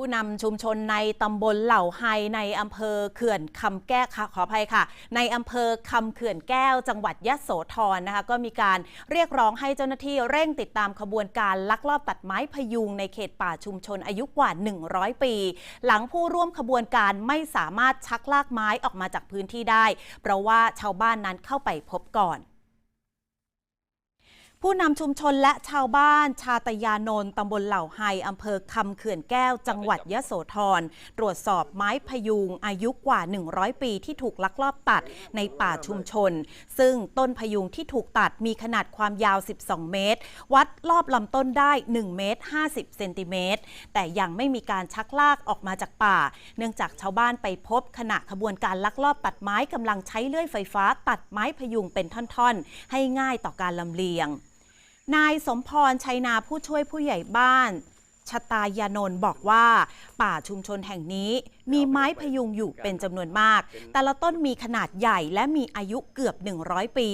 ผู้นำชุมชนในตำบลเหล่าไฮในอำเภอเขื่อนคำแก้ค่ะขออภัยค่ะ ในอำเภอคำเขื่อนแก้ว จังหวัดยะโสธรนะคะ ก็มีการเรียกร้องให้เจ้าหน้าที่เร่งติดตามขบวนการลักลอบตัดไม้พยุงในเขตป่าชุมชนอายุกว่า 100 ปี หลังผู้ร่วมขบวนการไม่สามารถชักลากไม้ออกมาจากพื้นที่ได้ เพราะว่าชาวบ้านนั้นเข้าไปพบก่อน ผู้นำชุมชนและชาวบ้านชาตยานนท์ตำบลเหล่าไฮอำเภอคำเขื่อนแก้ว จังหวัดยะโสธร ตรวจสอบไม้พยุงอายุกว่า 100 ปีที่ถูกลักลอบตัดในป่าชุมชน ซึ่งต้นพยุงที่ถูกตัดมีขนาดความยาว 12 เมตร วัดรอบลำต้นได้ 1 เมตร 50 เซนติเมตร แต่ยังไม่มีการชักลากออกมาจากป่า เนื่องจากชาวบ้านไปพบขณะขบวนการลักลอบตัดไม้กำลังใช้เลื่อยไฟฟ้า ตัดไม้พยุงเป็นท่อนๆ ให้ง่ายต่อการลำเลียง นายสมพรชัยนาผู้ช่วยผู้ใหญ่บ้าน ชตายานนท์บอกว่า ป่าชุมชนแห่งนี้มีไม้พยุงอยู่เป็นจำนวนมาก แต่ละต้นมีขนาดใหญ่และมีอายุเกือบ 100 ปี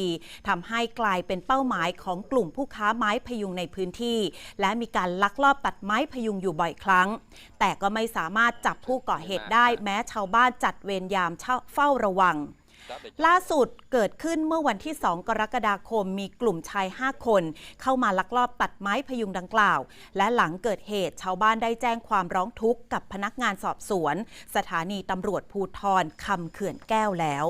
ทำให้กลายเป็นเป้าหมายของกลุ่มผู้ค้าไม้พยุงในพื้นที่ และมีการลักลอบตัดไม้พยุงอยู่บ่อยครั้ง แต่ก็ไม่สามารถจับผู้ก่อเหตุได้แม้ชาวบ้านจัดเวรยามเฝ้าระวัง ล่าสุดเกิดขึ้นเมื่อวันที่ 2 กรกฎาคมมีกลุ่มชาย 5 คน เข้ามาลักลอบตัดไม้พยุงดังกล่าว และหลังเกิดเหตุชาวบ้านได้แจ้งความร้องทุกข์กับพนักงานสอบสวน สถานีตำรวจภูทรคำเขื่อนแก้วแล้ว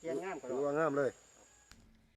เรียนงามกว่าถือเราว่างามเลย